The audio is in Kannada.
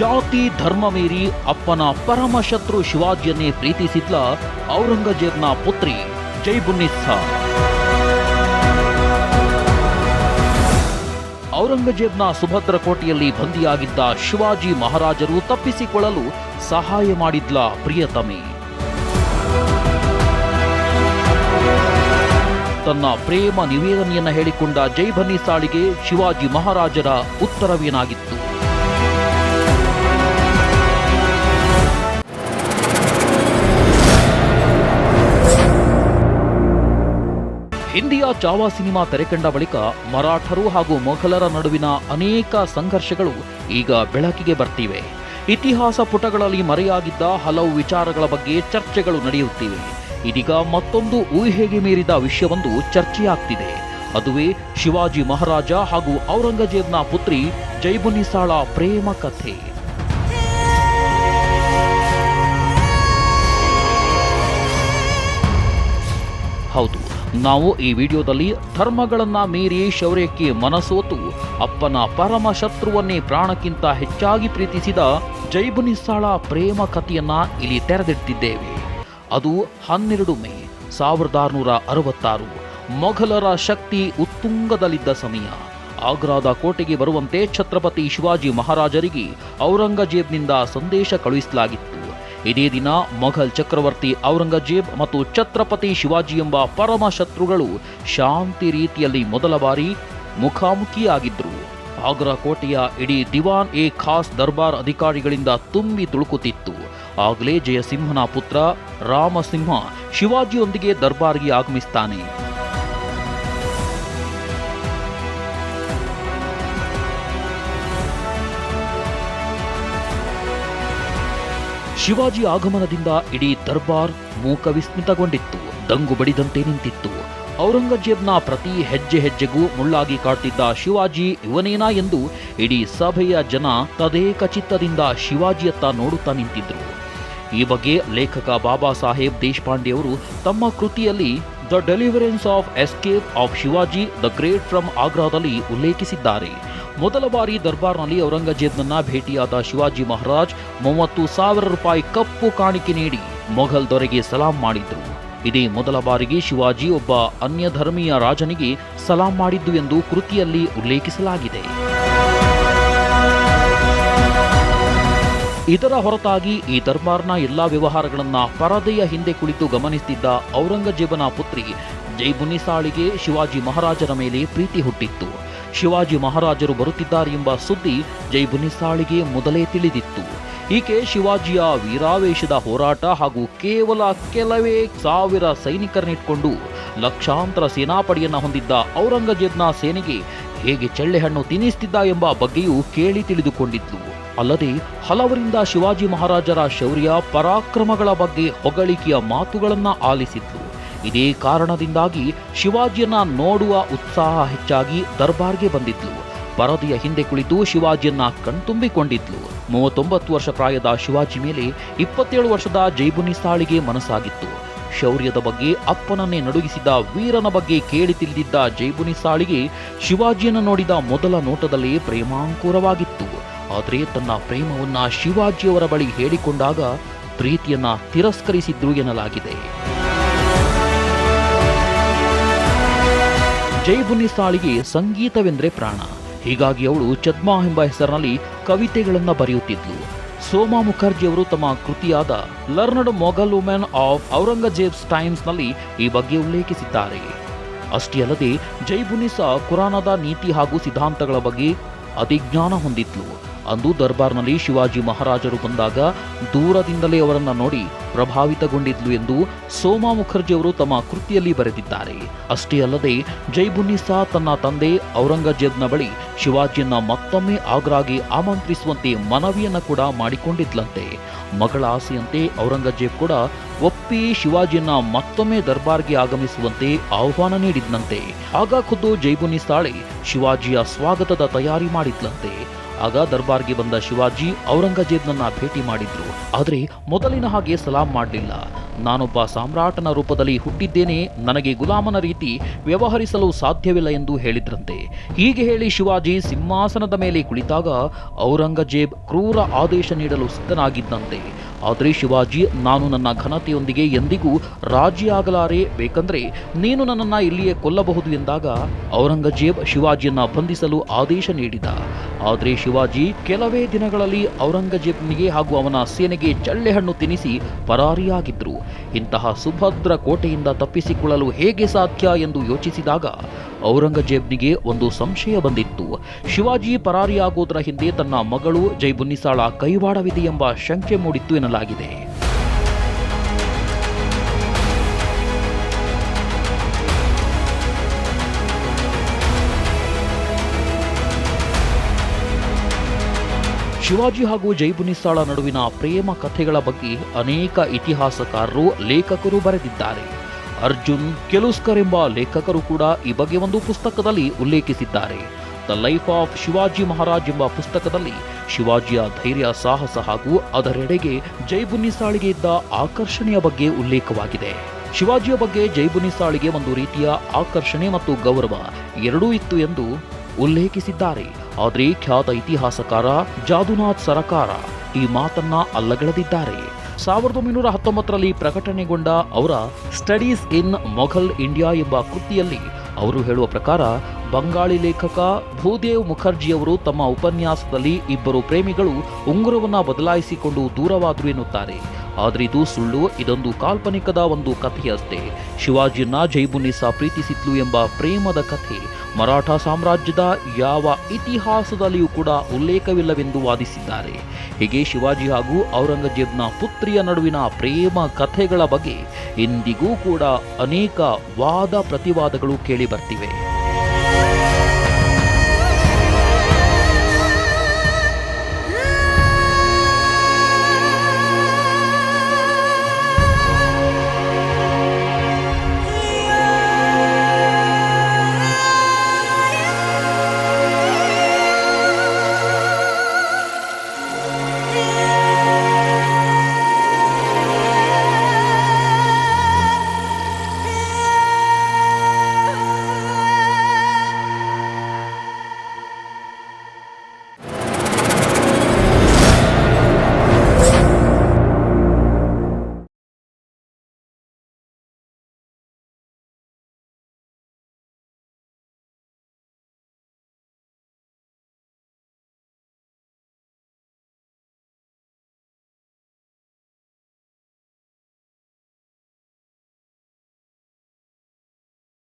ಜಾತಿ ಧರ್ಮ ಮೀರಿ ಅಪ್ಪನ ಪರಮ ಶತ್ರು ಶಿವಾಜಿಯನ್ನೇ ಪ್ರೀತಿಸಿದ್ಲ ಔರಂಗಜೇಬ್ನ ಪುತ್ರಿ ಜೈಬುನ್ನಿಸ್ಸಾ. ಔರಂಗಜೇಬ್ನ ಸುಭದ್ರ ಕೋಟೆಯಲ್ಲಿ ಬಂದಿಯಾಗಿದ್ದ ಶಿವಾಜಿ ಮಹಾರಾಜರು ತಪ್ಪಿಸಿಕೊಳ್ಳಲು ಸಹಾಯ ಮಾಡಿದ್ಲ ಪ್ರಿಯತಮಿ. ತನ್ನ ಪ್ರೇಮ ನಿವೇದನೆಯನ್ನು ಹೇಳಿಕೊಂಡ ಜೈಬನ್ನಿಸಾಳಿಗೆ ಶಿವಾಜಿ ಮಹಾರಾಜರ ಉತ್ತರವೇನಾಗಿತ್ತು? ಹಿಂದಿಯ ಚಾವಾ ಸಿನಿಮಾ ತೆರೆಕಂಡ ಬಳಿಕ ಮರಾಠರು ಹಾಗೂ ಮೊಘಲರ ನಡುವಿನ ಅನೇಕ ಸಂಘರ್ಷಗಳು ಈಗ ಬೆಳಕಿಗೆ ಬರ್ತಿವೆ. ಇತಿಹಾಸ ಪುಟಗಳಲ್ಲಿ ಮರೆಯಾಗಿದ್ದ ಹಲವು ವಿಚಾರಗಳ ಬಗ್ಗೆ ಚರ್ಚೆಗಳು ನಡೆಯುತ್ತಿವೆ. ಇದೀಗ ಮತ್ತೊಂದು ಊಹೆಗೆ ಮೀರಿದ ವಿಷಯವೊಂದು ಚರ್ಚೆಯಾಗ್ತಿದೆ. ಅದುವೇ ಶಿವಾಜಿ ಮಹಾರಾಜ ಹಾಗೂ ಔರಂಗಜೇಬ್ನ ಪುತ್ರಿ ಜೈಬುನಿಸಾಳ ಪ್ರೇಮ ಕಥೆ. ನಾವು ಈ ವಿಡಿಯೋದಲ್ಲಿ ಧರ್ಮಗಳನ್ನು ಮೀರಿ ಶೌರ್ಯಕ್ಕೆ ಮನಸೋತು ಅಪ್ಪನ ಪರಮ ಶತ್ರುವನ್ನೇ ಪ್ರಾಣಕ್ಕಿಂತ ಹೆಚ್ಚಾಗಿ ಪ್ರೀತಿಸಿದ ಜೈಬುನಿಸಾಳ ಪ್ರೇಮ ಕಥೆಯನ್ನ ಇಲ್ಲಿ ತೆರೆದಿಟ್ಟಿದ್ದೇವೆ. ಅದು ಹನ್ನೆರಡು ಮೇ ಸಾವಿರದ ಆರುನೂರ ಅರವತ್ತಾರು. ಮೊಘಲರ ಶಕ್ತಿ ಉತ್ತುಂಗದಲ್ಲಿದ್ದ ಸಮಯ. ಆಗ್ರಾದ ಕೋಟೆಗೆ ಬರುವಂತೆ ಛತ್ರಪತಿ ಶಿವಾಜಿ ಮಹಾರಾಜರಿಗೆ ಔರಂಗಜೇಬ್ನಿಂದ ಸಂದೇಶ ಕಳುಹಿಸಲಾಗಿತ್ತು. ಇದೇ ದಿನ ಮೊಘಲ್ ಚಕ್ರವರ್ತಿ ಔರಂಗಜೇಬ್ ಮತ್ತು ಛತ್ರಪತಿ ಶಿವಾಜಿ ಎಂಬ ಪರಮ ಶತ್ರುಗಳು ಶಾಂತಿ ರೀತಿಯಲ್ಲಿ ಮೊದಲ ಬಾರಿ ಮುಖಾಮುಖಿಯಾಗಿದ್ದರು ಆಗ್ರಾ ಕೋಟೆಯ ಇಡೀ ದಿವಾನ್ ಎ ಖಾಸ್ ದರ್ಬಾರ್ ಅಧಿಕಾರಿಗಳಿಂದ ತುಂಬಿ ತುಳುಕುತ್ತಿತ್ತು. ಆಗಲೇ ಜಯಸಿಂಹನ ಪುತ್ರ ರಾಮಸಿಂಹ ಶಿವಾಜಿಯೊಂದಿಗೆ ದರ್ಬಾರ್ಗೆ ಆಗಮಿಸ್ತಾನೆ. ಶಿವಾಜಿ ಆಗಮನದಿಂದ ಇಡೀ ದರ್ಬಾರ್ ಮೂಕ ವಿಸ್ಮಿತಗೊಂಡಿತ್ತು ದಂಗು ಬಡಿದಂತೆ ನಿಂತಿತ್ತು. ಔರಂಗಜೇಬ್ನ ಪ್ರತಿ ಹೆಜ್ಜೆ ಹೆಜ್ಜೆಗೂ ಮುಳ್ಳಾಗಿ ಕಾಡ್ತಿದ್ದ ಶಿವಾಜಿ ಇವನೇನಾ ಎಂದು ಇಡೀ ಸಭೆಯ ಜನ ತದೇಕ ಚಿತ್ತದಿಂದ ಶಿವಾಜಿಯತ್ತ ನೋಡುತ್ತಾ ನಿಂತಿದ್ರು. ಈ ಬಗ್ಗೆ ಲೇಖಕ ಬಾಬಾ ಸಾಹೇಬ್ ದೇಶಪಾಂಡೆ ಅವರು ತಮ್ಮ ಕೃತಿಯಲ್ಲಿ the deliverance of escape of Shivaji the great from ಆಗ್ರಾದಲ್ಲಿ ಉಲ್ಲೇಖಿಸಿದ್ದಾರೆ. ಮೊದಲ ಬಾರಿ ದರ್ಬಾರ್ನಲ್ಲಿ ಔರಂಗಜೇಬ್ನನ್ನ ಭೇಟಿಯಾದ ಶಿವಾಜಿ ಮಹಾರಾಜ್ ಮೂವತ್ತು ಸಾವಿರ ರೂಪಾಯಿ ಕಪ್ಪು ಕಾಣಿಕೆ ನೀಡಿ ಮೊಘಲ್ ದೊರೆಗೆ ಸಲಾಂ ಮಾಡಿದ್ರು. ಇದೇ ಮೊದಲ ಬಾರಿಗೆ ಶಿವಾಜಿ ಒಬ್ಬ ಅನ್ಯ ಧರ್ಮೀಯ ರಾಜನಿಗೆ ಸಲಾಂ ಮಾಡಿದ್ದು ಎಂದು ಕೃತಿಯಲ್ಲಿ ಉಲ್ಲೇಖಿಸಲಾಗಿದೆ. ಇದರ ಹೊರತಾಗಿ ಈ ದರ್ಬಾರ್ನ ಎಲ್ಲಾ ವ್ಯವಹಾರಗಳನ್ನ ಪರದೆಯ ಹಿಂದೆ ಕುಳಿತು ಗಮನಿಸುತ್ತಿದ್ದ ಔರಂಗಜೇಬನ ಪುತ್ರಿ ಜೈಬುನಿಸಾಳಿಗೆ ಶಿವಾಜಿ ಮಹಾರಾಜರ ಮೇಲೆ ಪ್ರೀತಿ ಹುಟ್ಟಿತ್ತು. ಶಿವಾಜಿ ಮಹಾರಾಜರು ಬರುತ್ತಿದ್ದಾರೆ ಎಂಬ ಸುದ್ದಿ ಜೈಬುನಿಸಾಳಿಗೆ ಮೊದಲೇ ತಿಳಿದಿತ್ತು. ಈಕೆ ಶಿವಾಜಿಯ ವೀರಾವೇಶದ ಹೋರಾಟ ಹಾಗೂ ಕೇವಲ ಕೆಲವೇ ಸಾವಿರ ಸೈನಿಕರನ್ನಿಟ್ಕೊಂಡು ಲಕ್ಷಾಂತರ ಸೇನಾಪಡೆಯನ್ನು ಹೊಂದಿದ್ದ ಔರಂಗಜೇಬ್ನ ಸೇನೆಗೆ ಹೇಗೆ ಚಳ್ಳೆಹಣ್ಣು ತಿನ್ನಿಸ್ತಿದ್ದ ಎಂಬ ಬಗ್ಗೆಯೂ ಕೇಳಿ ತಿಳಿದುಕೊಂಡಿದ್ಲು. ಅಲ್ಲದೆ ಹಲವರಿಂದ ಶಿವಾಜಿ ಮಹಾರಾಜರ ಶೌರ್ಯ ಪರಾಕ್ರಮಗಳ ಬಗ್ಗೆ ಹೊಗಳಿಕೆಯ ಮಾತುಗಳನ್ನು ಆಲಿಸಿದ್ಲು ಇದೇ ಕಾರಣದಿಂದಾಗಿ ಶಿವಾಜಿಯನ್ನ ನೋಡುವ ಉತ್ಸಾಹ ಹೆಚ್ಚಾಗಿ ದರ್ಬಾರ್ಗೆ ಬಂದಿದ್ಲು ಪರದೆಯ ಹಿಂದೆ ಕುಳಿತು ಶಿವಾಜಿಯನ್ನ ಕಣ್ತುಂಬಿಕೊಂಡಿದ್ಲು. ಮೂವತ್ತೊಂಬತ್ತು ವರ್ಷ ಪ್ರಾಯದ ಶಿವಾಜಿ ಮೇಲೆ ಇಪ್ಪತ್ತೇಳು ವರ್ಷದ ಜೈಬುನಿಸಾಳಿಗೆ ಮನಸ್ಸಾಗಿತ್ತು. ಶೌರ್ಯದ ಬಗ್ಗೆ ಅಪ್ಪನನ್ನೇ ನಡುಗಿಸಿದ ವೀರನ ಬಗ್ಗೆ ಕೇಳಿ ತಿಳಿದಿದ್ದ ಜೈಬುನಿಸಾಳಿಗೆ ಶಿವಾಜಿಯನ್ನು ನೋಡಿದ ಮೊದಲ ನೋಟದಲ್ಲಿ ಪ್ರೇಮಾಂಕುರವಾಗಿತ್ತು. ಆದರೆ ತನ್ನ ಪ್ರೇಮವನ್ನ ಶಿವಾಜಿಯವರ ಬಳಿ ಹೇಳಿಕೊಂಡಾಗ ಪ್ರೀತಿಯನ್ನ ತಿರಸ್ಕರಿಸಿದ್ರು ಎನ್ನಲಾಗಿದೆ. ಜೈಬುನಿಸಾಳಿಗೆ ಸಂಗೀತವೆಂದ್ರೆ ಪ್ರಾಣ. ಹೀಗಾಗಿ ಅವಳು ಚದ್ಮಾ ಎಂಬ ಹೆಸರಿನಲ್ಲಿ ಕವಿತೆಗಳನ್ನು ಬರೆಯುತ್ತಿದ್ಲು. ಸೋಮಾ ಮುಖರ್ಜಿ ಅವರು ತಮ್ಮ ಕೃತಿಯಾದ learned Mughal women of Aurangzeb's ಟೈಮ್ಸ್ನಲ್ಲಿ ಈ ಬಗ್ಗೆ ಉಲ್ಲೇಖಿಸಿದ್ದಾರೆ. ಅಷ್ಟೇ ಅಲ್ಲದೆ ಜೈಬುನಿಸಾ ಕುರಾನದ ನೀತಿ ಹಾಗೂ ಸಿದ್ಧಾಂತಗಳ ಬಗ್ಗೆ ಅಧಿಜ್ಞಾನ ಹೊಂದಿದ್ಲು. ಅಂದು ದರ್ಬಾರ್ನಲ್ಲಿ ಶಿವಾಜಿ ಮಹಾರಾಜರು ಬಂದಾಗ ದೂರದಿಂದಲೇ ಅವರನ್ನು ನೋಡಿ ಪ್ರಭಾವಿತಗೊಂಡಿದ್ಲು ಎಂದು ಸೋಮಾ ಮುಖರ್ಜಿ ಅವರು ತಮ್ಮ ಕೃತಿಯಲ್ಲಿ ಬರೆದಿದ್ದಾರೆ. ಅಷ್ಟೇ ಅಲ್ಲದೆ ಜೈಬುನ್ನಿಸಾ ತನ್ನ ತಂದೆ ಔರಂಗಜೇಬ್ನ ಬಳಿ ಶಿವಾಜಿಯನ್ನ ಮತ್ತೊಮ್ಮೆ ಆಗ್ರಾಗೆ ಆಮಂತ್ರಿಸುವಂತೆ ಮನವಿಯನ್ನ ಕೂಡ ಮಾಡಿಕೊಂಡಿದ್ಲಂತೆ. ಮಗಳ ಆಸೆಯಂತೆ ಔರಂಗಜೇಬ್ ಕೂಡ ಒಪ್ಪಿ ಶಿವಾಜಿಯನ್ನ ಮತ್ತೊಮ್ಮೆ ದರ್ಬಾರ್ಗೆ ಆಗಮಿಸುವಂತೆ ಆಹ್ವಾನ ನೀಡಿದ್ನಂತೆ ಆಗ ಖುದ್ದು ಜೈಬುನಿಸಾಳೆ ಶಿವಾಜಿಯ ಸ್ವಾಗತದ ತಯಾರಿ ಮಾಡಿದ್ಲಂತೆ. ಆಗ ದರ್ಬಾರ್ಗೆ ಬಂದ ಶಿವಾಜಿ ಔರಂಗಜೇಬ್ನನ್ನ ಭೇಟಿ ಮಾಡಿದ್ರು. ಆದರೆ ಮೊದಲಿನ ಹಾಗೆ ಸಲಾಂ ಮಾಡಲಿಲ್ಲ. ನಾನೊಬ್ಬ ಸಾಮ್ರಾಟನ ರೂಪದಲ್ಲಿ ಹುಟ್ಟಿದ್ದೇನೆ, ನನಗೆ ಗುಲಾಮನ ರೀತಿ ವ್ಯವಹರಿಸಲು ಸಾಧ್ಯವಿಲ್ಲ ಎಂದು ಹೇಳಿದ್ರಂತೆ. ಹೀಗೆ ಹೇಳಿ ಶಿವಾಜಿ ಸಿಂಹಾಸನದ ಮೇಲೆ ಕುಳಿತಾಗ ಔರಂಗಜೇಬ್ ಕ್ರೂರ ಆದೇಶ ನೀಡಲು ಸಿದ್ಧನಾಗಿದ್ದಂತೆ. ಆದರೆ ಶಿವಾಜಿ, ನಾನು ನನ್ನ ಘನತೆಯೊಂದಿಗೆ ಎಂದಿಗೂ ರಾಜಿಯಾಗಲಾರೆ, ಬೇಕಂದ್ರೆ ನೀನು ನನ್ನನ್ನು ಇಲ್ಲಿಯೇ ಕೊಲ್ಲಬಹುದು ಎಂದಾಗ ಔರಂಗಜೇಬ್ ಶಿವಾಜಿಯನ್ನು ಬಂಧಿಸಲು ಆದೇಶ ನೀಡಿದ. ಆದರೆ ಶಿವಾಜಿ, ಕೆಲವೇ ದಿನಗಳಲ್ಲಿ ಔರಂಗಜೇಬ್ನಿಗೆ ಹಾಗೂ ಅವನ ಸೇನೆಗೆ ಚಳ್ಳೆಹಣ್ಣು ತಿನ್ನಿಸಿ ಪರಾರಿಯಾಗಿದ್ದರು ಇಂತಹ ಸುಭದ್ರ ಕೋಟೆಯಿಂದ ತಪ್ಪಿಸಿಕೊಳ್ಳಲು ಹೇಗೆ ಸಾಧ್ಯ ಎಂದು ಯೋಚಿಸಿದಾಗ ಔರಂಗಜೇಬ್ನಿಗೆ ಒಂದು ಸಂಶಯ ಬಂದಿತ್ತು. ಶಿವಾಜಿ ಪರಾರಿಯಾಗೋದರ ಹಿಂದೆ ತನ್ನ ಮಗಳು ಜೈಬುನ್ನಿಸಾಳ ಕೈವಾಡವಿದೆ ಎಂಬ ಶಂಕೆ ಮೂಡಿತ್ತು ಎನ್ನಲಾಗಿದೆ. ಶಿವಾಜಿ ಹಾಗೂ ಜೈಬುನಿಸಾಳ ನಡುವಿನ ಪ್ರೇಮ ಕಥೆಗಳ ಬಗ್ಗೆ ಅನೇಕ ಇತಿಹಾಸಕಾರರು, ಲೇಖಕರು ಬರೆದಿದ್ದಾರೆ. ಅರ್ಜುನ್ ಕೆಲುಸ್ಕರ್ ಎಂಬ ಲೇಖಕರು ಕೂಡ ಈ ಬಗ್ಗೆ ಒಂದು ಪುಸ್ತಕದಲ್ಲಿ ಉಲ್ಲೇಖಿಸಿದ್ದಾರೆ. The life of Shivaji Maharaj ಎಂಬ ಪುಸ್ತಕದಲ್ಲಿ ಶಿವಾಜಿಯ ಧೈರ್ಯ, ಸಾಹಸ ಹಾಗೂ ಅದರೆಡೆಗೆ ಜೈಬುನ್ನಿಸಾಳಿಗೆ ಇದ್ದ ಆಕರ್ಷಣೆಯ ಬಗ್ಗೆ ಉಲ್ಲೇಖವಾಗಿದೆ. ಶಿವಾಜಿಯ ಬಗ್ಗೆ ಜೈಬುನಿಸಾಳಿಗೆ ಒಂದು ರೀತಿಯ ಆಕರ್ಷಣೆ ಮತ್ತು ಗೌರವ ಎರಡೂ ಇತ್ತು ಎಂದು ಉಲ್ಲೇಖಿಸಿದ್ದಾರೆ. ಆದರೆ ಖ್ಯಾತ ಇತಿಹಾಸಕಾರ ಜಾದುನಾಥ್ ಸರಕಾರ ಈ ಮಾತನ್ನ ಅಲ್ಲಗಳೆದಿದ್ದಾರೆ. ಸಾವಿರದ ಒಂಬೈನೂರ ಹತ್ತೊಂಬತ್ತರಲ್ಲಿ ಪ್ರಕಟಣೆಗೊಂಡ ಅವರ ಸ್ಟಡೀಸ್ ಇನ್ ಮೊಘಲ್ ಇಂಡಿಯಾ ಎಂಬ ಕೃತಿಯಲ್ಲಿ ಅವರು ಹೇಳುವ ಪ್ರಕಾರ, ಬಂಗಾಳಿ ಲೇಖಕ ಭೂದೇವ್ ಮುಖರ್ಜಿಯವರು ತಮ್ಮ ಉಪನ್ಯಾಸದಲ್ಲಿ ಇಬ್ಬರು ಪ್ರೇಮಿಗಳು ಉಂಗುರವನ್ನು ಬದಲಾಯಿಸಿಕೊಂಡು ದೂರವಾದರು ಎನ್ನುತ್ತಾರೆ. ಆದರೆ ಇದು ಸುಳ್ಳು ಇದೊಂದು ಕಾಲ್ಪನಿಕದ ಒಂದು ಕಥೆಯಷ್ಟೇ. ಶಿವಾಜಿಯನ್ನ ಜೈಬುನಿಸಾ ಪ್ರೀತಿಸಿದ್ಲು ಎಂಬ ಪ್ರೇಮದ ಕಥೆ. ಮರಾಠ ಸಾಮ್ರಾಜ್ಯದ ಯಾವ ಇತಿಹಾಸದಲ್ಲಿಯೂ ಕೂಡ ಉಲ್ಲೇಖವಿಲ್ಲವೆಂದು ವಾದಿಸಿದ್ದಾರೆ. ಹೀಗೆ ಶಿವಾಜಿ ಹಾಗೂ ಔರಂಗಜೇಬ್ನ ಪುತ್ರಿಯ ನಡುವಿನ ಪ್ರೇಮ ಕಥೆಗಳ ಬಗ್ಗೆ ಇಂದಿಗೂ ಕೂಡ ಅನೇಕ ವಾದ ಪ್ರತಿವಾದಗಳು ಕೇಳಿ ಬರ್ತಿವೆ.